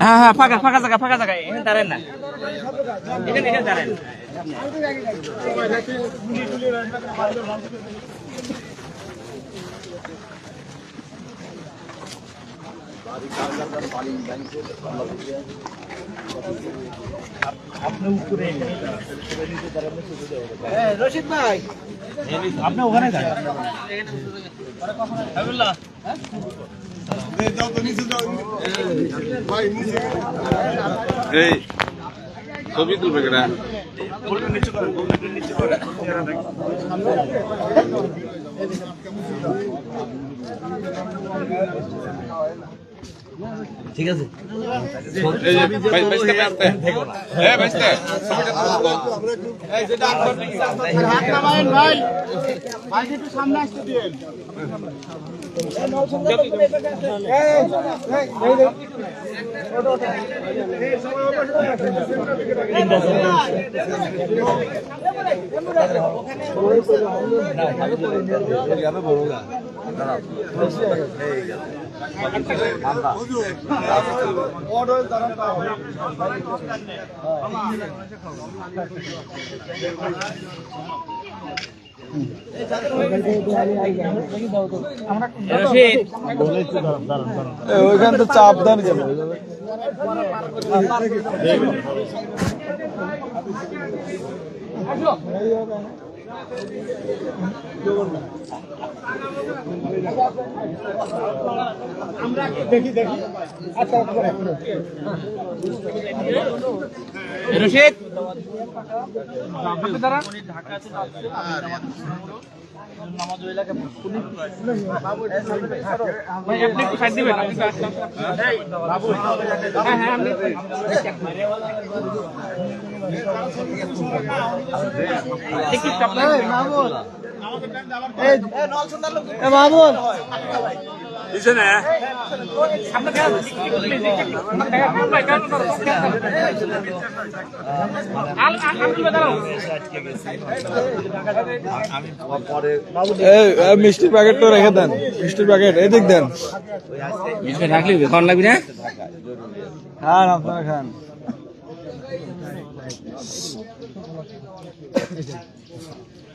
হ্যাঁ হ্যাঁ ফাঁকা দাঁড়ান না। এখানে দাঁড়ান। ভাই আপনি ওখানে এই ছবি তুলবে কেনা? এই যে ভাই বাইসতে আসতে এ বাইসতে ওইখান তো চাপ দেন কেন রশিদ আপনি দাঁড়ান ভাই আপনি একটু সাইড দিবেন আসতে। হ্যাঁ হ্যাঁ আপনি একটু লাগবে। মামুন আপনার খেয়াল আছে? Please, একটু- আপনার খেয়াল- আপনার ভাই, কেন করো? আল- আল- আল- তুলে দাঁড়াও। এই মিষ্টির রেখে দেন মিষ্টির প্যাকেট এদিক দেন রাখলি খাওয়ান লাগবি না খান আপনারা খান এই বা- কয়বার ছবি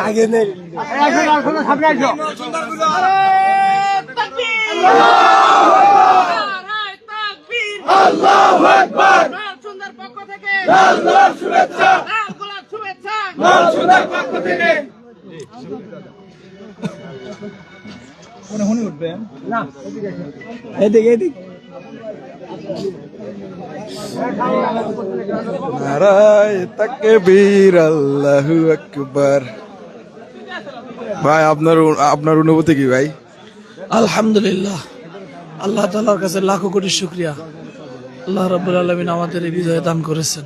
আগে নেই আল্লাহু আকবার। সুন্দর পক্ষ থেকে লাল গোলাপ শুভেচ্ছা লাল গোলাপ শুভেচ্ছা হুনি উঠবেন না এদিক এদিক। নারায় ভাই, আপনার আপনার অনুভূতি কি ভাই? আলহামদুলিল্লাহ। আল্লাহ তালার কাছে লাখো কোটি শুক্রিয়া। আল্লাহ রাবুল আলমিন আমাদের এই বিজয় দান করেছেন।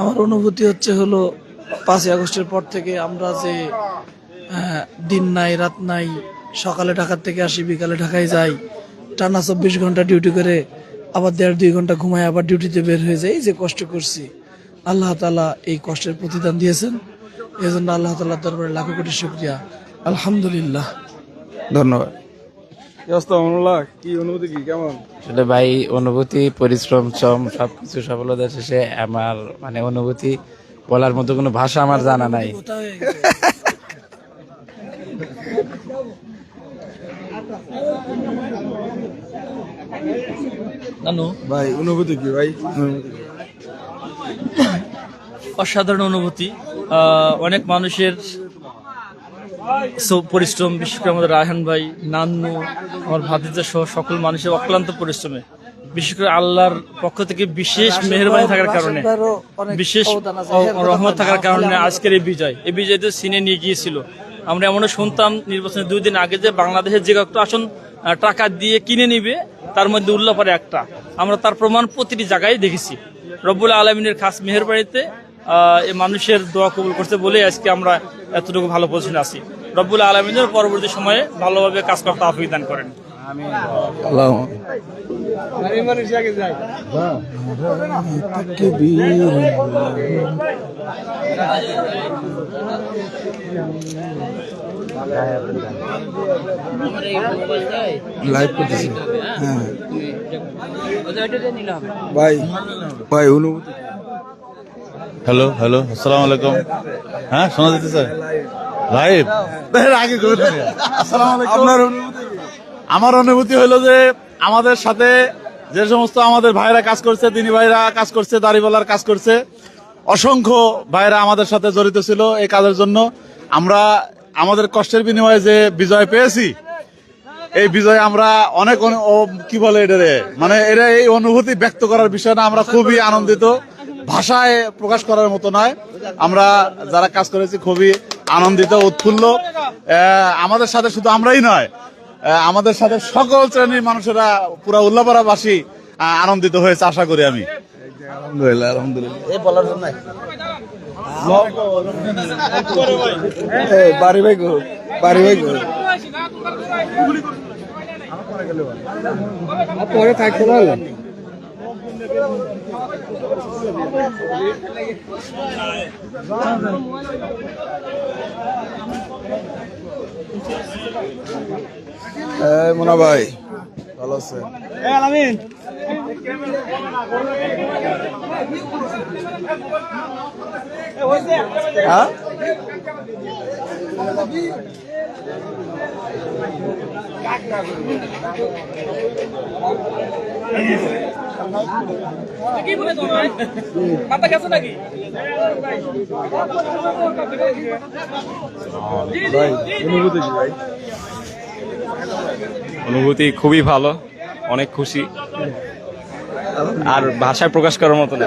আমার অনুভূতি হচ্ছে হলো, পাঁচই আগস্টের পর থেকে আমরা যে দিন নাই, রাত নাই, সকালে ঢাকার থেকে আসি, বিকালে ঢাকায় যাই টানা চব্বিশ ঘণ্টা ডিউটি করে আবার দেড় দুই ঘণ্টা ঘুমায় আবার ডিউটিতে বের হয়ে যাই এই যে কষ্ট করছি আল্লাহ তালা এই কষ্টের প্রতিদান দিয়েছেন। এই জন্য আল্লাহ তালার দরবারে লাখো কোটি শুক্রিয়া। আলহামদুলিল্লাহ। ধন্যবাদ। কি কি অনুভূতি কি? কেমন? আসলে ভাই অনুভূতি পরিশ্রম শ্রম সবকিছু সফলতা শেষে আমার মানে অনুভূতি বলার মতো কোনো ভাষা আমার জানা নাই। নানু? ভাই অনুভূতি কি ভাই? অসাধারণ অনুভূতি। অনেক মানুষের পরিশ্রম বিশেষ করে আমাদের রায়হান ভাই নান্নু আমার ভাতিজা সহ সকল মানুষের অক্লান্ত পরিশ্রমে। বিশেষ করে আল্লাহর পক্ষ থেকে বিশেষ মেহরবানি থাকার কারণে বিশেষ রহমত থাকার কারণে আজকের এই বিজয়। এই বিজয় তো সিনে নিয়ে গিয়েছিল। আমরা এমনও শুনতাম নির্বাচনের দুই দিন আগে যে বাংলাদেশের যে কয়েকটা আসন টাকা দিয়ে কিনে নিবে তার মধ্যে উল্লাপারে একটা। আমরা তার প্রমাণ প্রতিটি জায়গায় দেখেছি। রব্বুল আলমিনের খাস মেহরবাড়িতে মানুষের দোয়া কবুল করছে বলে আজকে আমরা এতটুকু ভালো পজিশনে আছি। রব্বুল আলমিনের পরবর্তী সময়ে ভালোভাবে কাজ করতে আহ্বান দান করেন। লাইভ করতেছি। হ্যাঁ। ভাই ভাই অনুভূতি। হ্যালো হ্যালো আসসালামু আলাইকুম। হ্যাঁ শোনা যেতেছে লাইভ আগে। আসসালামু আলাইকুম। আপনার অনুভূতি। আমার অনুভূতি হলো যে আমাদের সাথে যে সমস্ত আমাদের ভাইরা কাজ করছে তিনি ভাইরা কাজ করছে, দাড়িওয়ালার কাজ করছে, অসংখ্য ভাইরা আমাদের সাথে জড়িত ছিল এই কাজের জন্য। আমরা আমাদের কষ্টের বিনিময়ে যে বিজয় পেয়েছি, এই বিজয় আমরা অনেক কি বলে এটারে মানে এটা এই অনুভূতি ব্যক্ত করার বিষয় না, আমরা খুবই আনন্দিত। ভাষায় প্রকাশ করার মতো নয়। আমরা যারা কাজ করেছি খুবই আনন্দিত, উৎফুল্ল। আমাদের সাথে শুধু আমরাই নয় আমাদের সাথে সকল শ্রেণির মানুষেরা পুরা উল্লাপাড়াবাসী আনন্দিত হয়েছে আশা করি আমি। আলহামদুলিল্লাহ আলহামদুলিল্লাহ। এই বাড়ি ভাই গো বাড়ি ভাই গো। পরে থাকতে পারলেন মোনা ভাই ভালো আছেন হ্যাঁ? মাথা গেছে নাকি? ভাই অনুভূতি ভাই? অনুভূতি খুবই ভালো অনেক খুশি। আর ভাষায় প্রকাশ করার মতো না।